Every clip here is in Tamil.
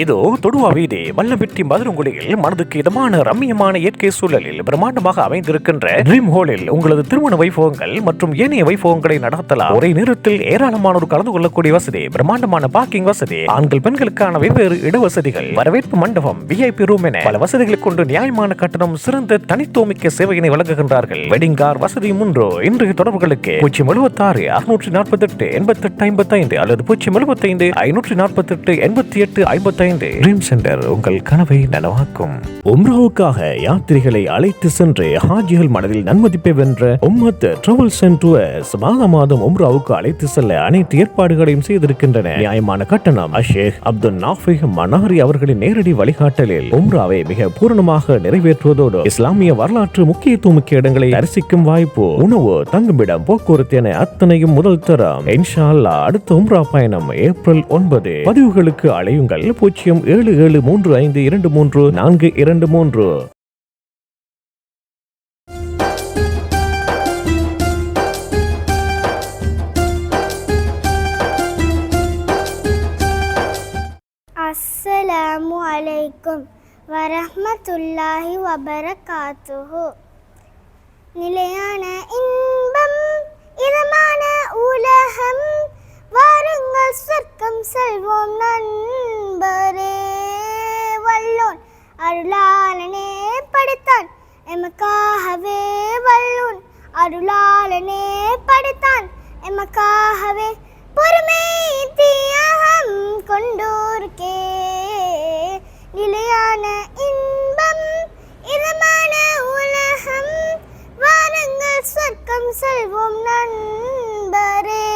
இதோ தொடுவா வீதி வல்லம்பெட்டி மதுரங்குடியில் மனதுக்கு இதமான ரம்மியமான இயற்கை சூழலில் பிரம்மாண்டமாக அமைந்திருக்கின்ற ட்ரீம் ஹோலில் உங்களது திருமண வைபவங்கள் மற்றும் ஏனைய வைபவங்களை நடத்தலாம். ஒரே நேரத்தில் ஏராளமானோர் கலந்து கொள்ளக்கூடிய வசதி பிரம்மாண்டமான பார்க்கிங் வசதி ஆண்கள் பெண்களுக்கான வெவ்வேறு இடவசதிகள் வரவேற்பு மண்டபம் விஐபி ரூம் என பல வசதிகளை கொண்டு நியாயமான கட்டணம் சிறந்த தனித்துவமிக்க சேவையினை வழங்குகின்றார்கள். வெட்டிங் கார் வசதி மூன்று இன்றைய தொடர்புகளுக்கு பூஜ்ஜியம் எழுபத்தாறு அறுநூற்றி நாற்பத்தி எட்டு எண்பத்தி எட்டு ஐம்பத்தி ஐந்து அல்லது பூஜ்ஜியம் எழுபத்தைந்து ஐநூற்றி நாற்பத்தி எட்டு எண்பத்தி எட்டு ஐம்பத்தி ஐம்பத்தைந்து ட்ரீம் சென்டர் உங்கள் கனவை நனவாக்கும். உம்ராவுக்காக யாத்திரிகளை அழைத்து சென்று ஹாஜிகள் மனதில் நன்மதிப்பை வென்ற உம்மத் டிராவல்ஸ் அண்ட் டூர்ஸ் மாத மாதம் உம்ராவுக்கு அழைத்து செல்ல அனைத்து ஏற்பாடுகளையும் செய்திருக்கின்றன. நியாயமான கட்டணம். அஷேக் அப்துல் நாஃபிக் மனாரி அவர்களின் நேரடி வழிகாட்டலில் உம்ராவை மிக பூரணமாக நிறைவேற்றுவதோடு இஸ்லாமிய வரலாற்று முக்கியத்துவமிக்க இடங்களை தரிசிக்கும் வாய்ப்பு உணவு தங்குமிடம் போக்குவரத்து என அத்தனையும் முதல் தரம். இன்ஷா அல்லாஹ் அடுத்த உம்ரா பயணம் ஏப்ரல் ஒன்பது. பதிவுகளுக்கு அழையுங்கள். பூஜ்ஜியம் ஏழு ஏழு மூன்று ஐந்து இரண்டு மூன்று நான்கு இரண்டு மூன்று. அஸ்ஸலாமு அலைக்கும் வரஹ்மத்துல்லாஹி வபரகாத்துஹு. நிலையான இன்ப அருளாளனே படைத்தான். எமக்காகவே வல்லுன் அருளாளனே படைத்தான். எமக்காகவே பொறுமை தியாகம் கொண்டோருக்கே. நிலையான இன்பம் இதமான உலகம் வாருங்கள் சொர்க்கம் செல்வோம் நண்பரே.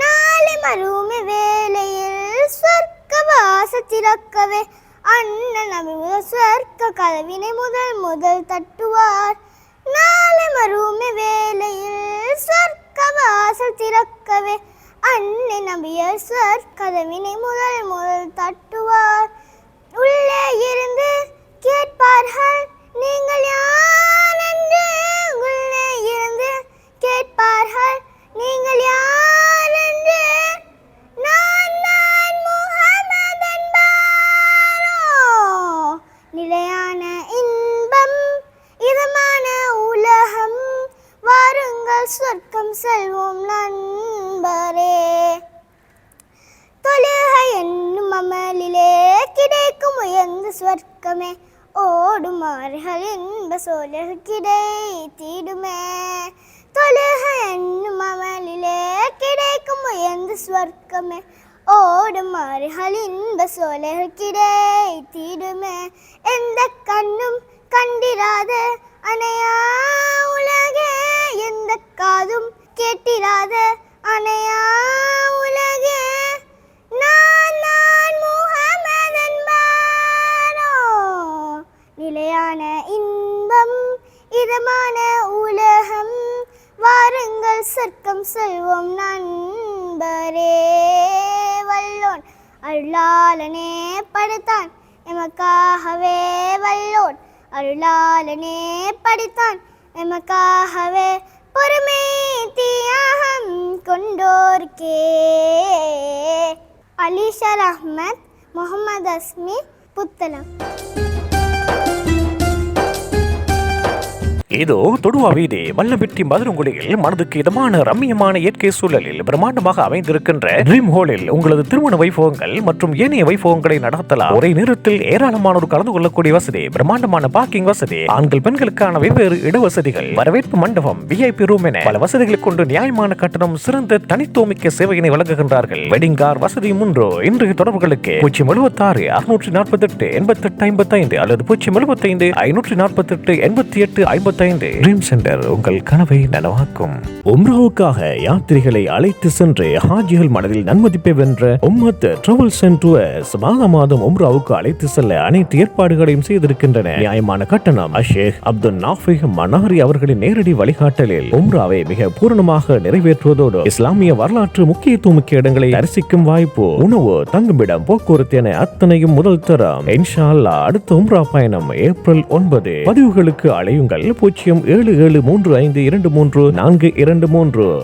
நாளை மறுமை வேலையில் சொர்க்க வாச திறக்கவே அண்ணன் நபி சொர்க்க கதவினை முதல் முதல் தட்டுவார். நாளை மறுமை வேலையில் சொர்க்க வாசல் திறக்கவே அன்னை நம்பியர் சொற்கதவினை முதல் முதல் தட்டுவார். உள்ளே இருந்து சொர்க்கம் செல்வோம் நண்பரே. தொழுகை என்னும் அமலிலே கிடைக்கும் உயர்ந்த சொர்க்கமே. ஓடுமாறுகள் இன்ப சோழர் கிடைத்திடுமே. தொழுகை என்னும் அமலிலே கிடைக்கும் உயர்ந்த சொர்க்கமே. ஓடுமாறுகள் இன்ப சோழர் கிடைத்திடுமே. எந்த கண்ணும் கண்டிராத அணையா காதும் அணையா உலகே நான் நான் முகமதன் பாரோ நிலையான இன்பம் இதமான உலகம் வாருங்கள் சொர்க்கம் செல்வோம் நண்பரே. வல்லோன் அருளாளனே படைத்தான் எமக்காகவே வல்லோன். அருளாளனே படித்தான் எமக்காகவே பொறுமை தியாகம் கொண்டோர்க்கே. அலிஷர் அஹ்மத் முகமது அஸ்மி புத்தளம். இதோ தொடுவா வீதி மதுரங்குடியில் மனதுக்கு இதமான ரம்மியமான இயற்கை சூழலில் பிரம்மாண்டமாக அமைந்திருக்கின்ற ட்ரீம் ஹோலில் உங்களது திருமண வைபவங்கள் மற்றும் ஏனைய வைபவங்களை நடத்தலாம். ஒரே நேரத்தில் ஏராளமானோர் கலந்து கொள்ளக்கூடிய வசதி பிரம்மாண்டமான பார்க்கிங் வசதி ஆண்கள் பெண்களுக்கான வெவ்வேறு இடவசதிகள் வரவேற்பு மண்டபம் விஐபி ரூம் என பல வசதிகளை கொண்டு நியாயமான கட்டணம் சிறந்த தனித்துவமிக்க சேவையினை வழங்குகின்றார்கள். வெட்டிங் கார் வசதி மூன்று இன்றைய தொடர்புகளுக்கு பூஜ்ஜியம் எழுபத்தாறு அறுநூற்றி நாற்பத்தி எட்டு எண்பத்தி எட்டு ஐம்பத்தி ஐந்து அல்லது பூஜ்ஜியம் எழுபத்தைந்து ஐநூற்றி நாற்பத்தி எட்டு எண்பத்தி எட்டு ஐம்பத்தைந்து ட்ரீம் சென்டர் உங்கள் கனவை நனவாக்கும். உம்ராவுக்காக யாத்திரிகளை அழைத்து சென்று ஹாஜிகள் மனதில் நன்மதிப்பை வென்ற உம்மத் டிராவல்ஸ் அண்ட் டூர்ஸ் மாதா மாதம் உம்ராவுக்கு அழைத்து செல்ல அனைத்து ஏற்பாடுகளையும் செய்திருக்கின்றன. நியாயமான கட்டணம். அஷேக் அப்துல் நாஃபிக் மனாரி அவர்களின் நேரடி வழிகாட்டலில் உம்ராவை மிக பூரணமாக நிறைவேற்றுவதோடு இஸ்லாமிய வரலாற்று முக்கியத்துவமிக்க இடங்களை தரிசிக்கும் வாய்ப்பு உணவு தங்குமிடம் போக்குவரத்து என அத்தனையும் முதல் தரம். இன்ஷா அல்லாஹ் அடுத்த உம்ரா பயணம் ஏப்ரல் ஒன்பது. பதிவுகளுக்கு அழையுங்கள். பூஜ்ஜியம் ஏழு ஏழு மூன்று ஐந்து இரண்டு மூன்று நான்கு இரண்டு மூன்று.